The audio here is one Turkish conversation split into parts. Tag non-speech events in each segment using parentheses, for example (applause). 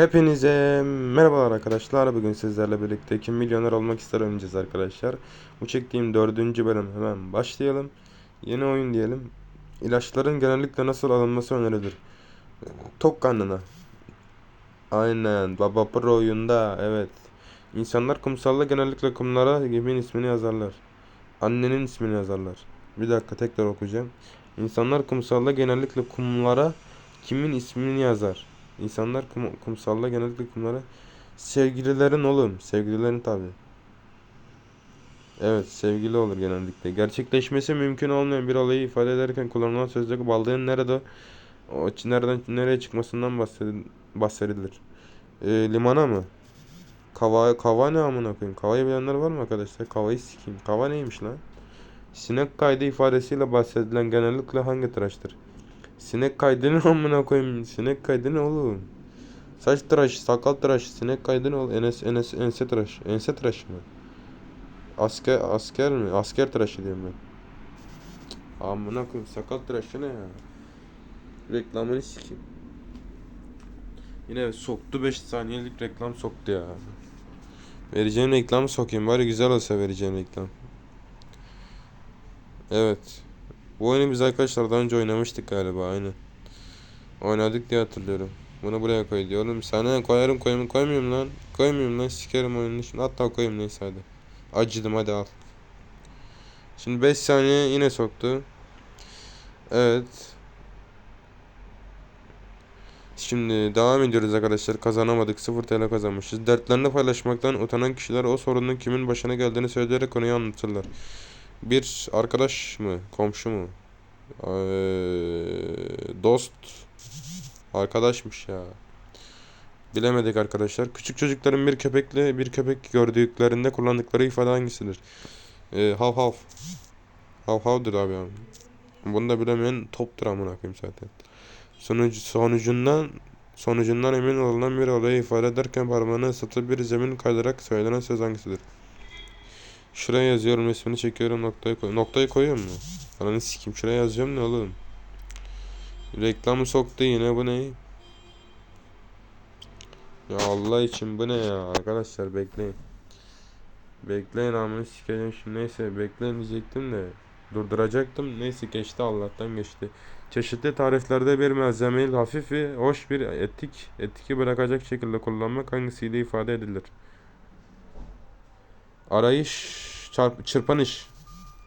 Hepinize merhabalar arkadaşlar. Bugün sizlerle birlikte Kim Milyoner Olmak ister oynayacağız arkadaşlar. Bu çektiğim dördüncü bölüm hemen başlayalım. Yeni oyun diyelim. İlaçların genellikle nasıl alınması önerilir? Tok karnına. Aynen. Baba Pro oyunda evet. İnsanlar kumsalda genellikle kumlara kimin ismini yazarlar. Annenin ismini yazarlar. Bir dakika tekrar okuyacağım. İnsanlar kumsalda genellikle kumlara kimin ismini yazar? İnsanlar kum, kumsalda genellikle kumlara sevgililerin oğlum. Sevgililerin tabi. Evet sevgili olur genellikle. Gerçekleşmesi mümkün olmayan bir olayı ifade ederken kullanılan sözdeki balığın nerede o nereden nereye çıkmasından bahsedil- bahsedilir. Ee, limana mı? Kava, kava ne amına koyayım? Kavayı bilenler var mı arkadaşlar? Kavayı sikeyim. Kava neymiş lan? Sinek kaydı ifadesiyle bahsedilen genellikle hangi tıraştır? Sinek kaydı ne amına koyayım? Sinek kaydı ne oğlum? Saç tıraş, sakal tıraş, sinek kaydı ne oğlum? Enes, enes, ense tıraş. Ense tıraşı mı? Asker, asker mi? Asker tıraşı diyorum ben. Amına koyayım sakal tıraşı ne ya? Reklamını sikeyim. Yine soktu 5 saniyelik reklam soktu ya. Vereceğim reklamı sokayım. Bari güzel olsa vereceğim reklam. Evet. Bu oyunu biz arkadaşlar daha önce oynamıştık galiba aynı. Oynadık diye hatırlıyorum. Bunu buraya koy diyor. Oğlum sana koyarım koyayım koymuyorum lan. Koymuyorum lan sikerim oyunun şimdi. Hatta koyayım neyse hadi. Acıdım hadi al. Şimdi 5 saniye yine soktu. Evet. Şimdi devam ediyoruz arkadaşlar. Kazanamadık. 0 TL kazanmışız. Dertlerini paylaşmaktan utanan kişiler o sorunun kimin başına geldiğini söyleyerek konuyu anlatırlar. Bir arkadaş mı? Komşu mu? Ee, dost. Arkadaşmış ya. Bilemedik arkadaşlar. Küçük çocukların bir köpekle bir köpek gördüklerinde kullandıkları ifade hangisidir? Ee, hav hav. Hav havdır abi abi. Bunu da bilemeyen toptur amına koyayım zaten. Sonucu, sonucundan sonucundan emin olunan bir olayı ifade ederken parmağını ıslatıp bir zemin kaydırarak söylenen söz hangisidir? Şuraya yazıyorum resmini çekiyorum noktayı koy. Noktayı koyuyor mu? Ananı sikeyim şuraya yazacağım ne oğlum? Reklamı soktu yine bu ne? Ya Allah için bu ne ya arkadaşlar bekleyin. Bekleyin amını sikeceğim şimdi neyse bekleyin diyecektim de durduracaktım neyse geçti Allah'tan geçti. Çeşitli tariflerde bir malzemeyi hafif ve hoş bir etik etiki bırakacak şekilde kullanmak hangisiyle ifade edilir? Arayış, çarp, çırpanış.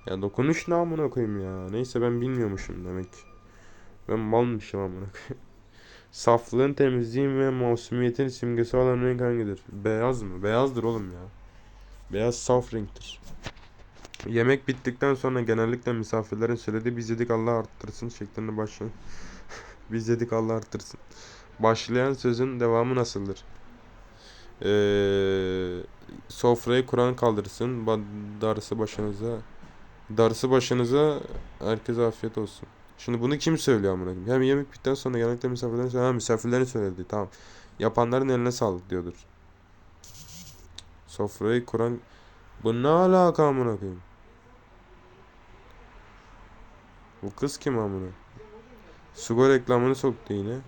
Ya dokunuş ne amına koyayım ya. Neyse ben bilmiyormuşum demek. Ben malmışım amına koyayım. (laughs) Saflığın, temizliğin ve masumiyetin simgesi olan renk hangidir? Beyaz mı? Beyazdır oğlum ya. Beyaz saf renktir. Yemek bittikten sonra genellikle misafirlerin söylediği biz yedik Allah arttırsın şeklinde başlıyor. (laughs) biz yedik Allah arttırsın. Başlayan sözün devamı nasıldır? Ee, sofrayı Kur'an kaldırsın. Darısı başınıza. Darısı başınıza. Herkese afiyet olsun. Şimdi bunu kim söylüyor amına koyayım? Hem yemek bittikten sonra genellikle misafirlerin söyledi. Ha misafirlerin söyledi. Tamam. Yapanların eline sağlık diyordur. Sofrayı Kur'an bu ne alaka amına koyayım? Bu kız kim amına? Sugo reklamını soktu yine.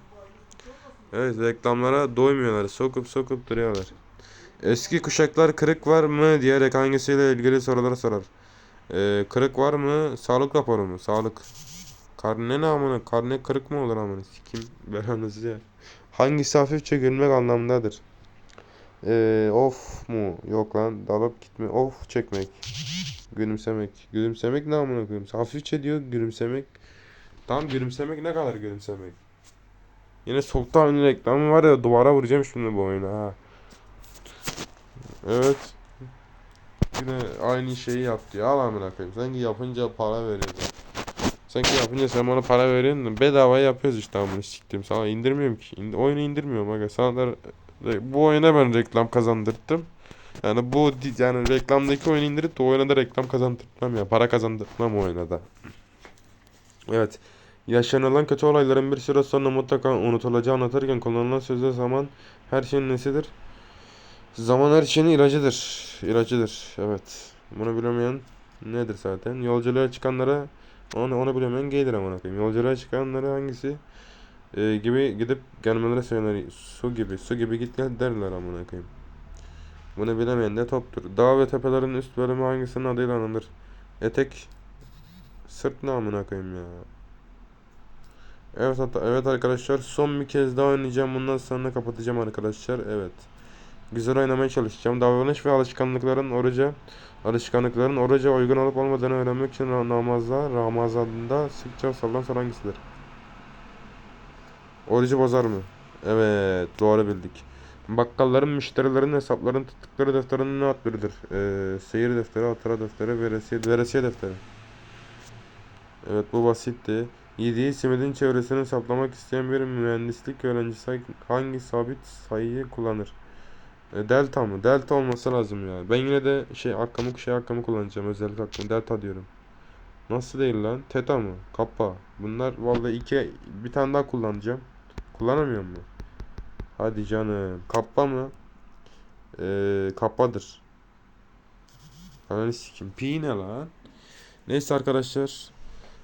Evet reklamlara doymuyorlar. Sokup sokup duruyorlar. Eski kuşaklar kırık var mı diyerek hangisiyle ilgili sorular sorar. Ee, kırık var mı? Sağlık raporu mu? Sağlık. Karne ne amına? Karne kırık mı olur amına? Sikim belanızı ya. Hangisi hafifçe gülmek anlamındadır? Ee, of mu? Yok lan. Dalıp gitme. Of çekmek. Gülümsemek. Gülümsemek ne amına koyayım? Hafifçe diyor gülümsemek. Tam gülümsemek ne kadar gülümsemek? Yine soktu aynı reklamı var ya duvara vuracağım şimdi bu oyunu ha. Evet. Yine aynı şeyi yaptı ya. Al amına koyayım. Sanki yapınca para veriyorsun. Sanki yapınca sen bana para veriyorsun da bedava yapıyoruz işte amına siktim. Sana indirmiyorum ki. İnd- oyunu indirmiyorum aga. Sana da bu oyuna ben reklam kazandırttım. Yani bu yani reklamdaki oyunu indirip de oyuna da reklam kazandırtmam ya. Para kazandırtmam oyuna da. Evet. Yaşanılan kötü olayların bir süre sonra mutlaka unutulacağı anlatırken kullanılan sözde zaman her şeyin nesidir? Zaman her şeyin ilacıdır. İlacıdır. Evet. Bunu bilemeyen nedir zaten? Yolculuğa çıkanlara onu, onu bilemeyen gaydir amına koyayım. Yolculuğa çıkanlara hangisi? e, gibi gidip gelmeleri söylenir. Su gibi, su gibi git gel derler amına koyayım. Bunu bilemeyen de toptur. Dağ ve tepelerin üst bölümü hangisinin adıyla anılır? Etek sırt ne amına koyayım ya. Evet evet arkadaşlar son bir kez daha oynayacağım. Bundan sonra kapatacağım arkadaşlar. Evet. Güzel oynamaya çalışacağım. Davranış ve alışkanlıkların oruca alışkanlıkların oruca uygun olup olmadığını öğrenmek için namazda Ramazan'da sıkça sorulan soru hangisidir? Orucu bozar mı? Evet, doğru bildik. Bakkalların müşterilerin hesaplarını tuttukları defterinin ne ad biridir? Ee, seyir defteri, hatıra defteri, veresiye, veresiye defteri. Evet bu basitti. Yediği simidin çevresini hesaplamak isteyen bir mühendislik öğrencisi hangi sabit sayıyı kullanır? E, delta mı? Delta olması lazım ya. Ben yine de şey hakkımı şey hakkımı kullanacağım. Özellik hakkımı. Delta diyorum. Nasıl değil lan? Teta mı? Kappa. Bunlar vallahi iki bir tane daha kullanacağım. Kullanamıyor mu? Hadi canım. Kappa mı? Ee, kappadır. Ananı sikim. Pi ne lan? Neyse arkadaşlar.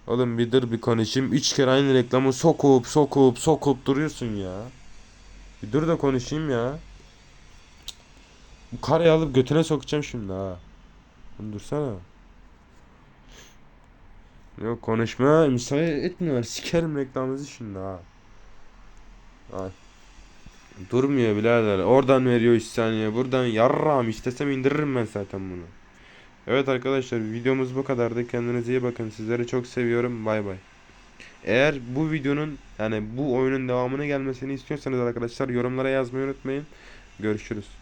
Oğlum bir dur bir konuşayım. Üç kere aynı reklamı sokup sokup sokup duruyorsun ya. Bir dur da konuşayım ya. Bu karayı alıp götüne sokacağım şimdi ha. Oğlum dursana. Yok konuşma müsaade etmiyorlar. Sikerim reklamınızı şimdi ha. Ay. Durmuyor birader. Oradan veriyor 3 saniye. Buradan yarram istesem indiririm ben zaten bunu. Evet arkadaşlar videomuz bu kadardı. Kendinize iyi bakın. Sizleri çok seviyorum. Bay bay. Eğer bu videonun yani bu oyunun devamını gelmesini istiyorsanız arkadaşlar yorumlara yazmayı unutmayın. Görüşürüz.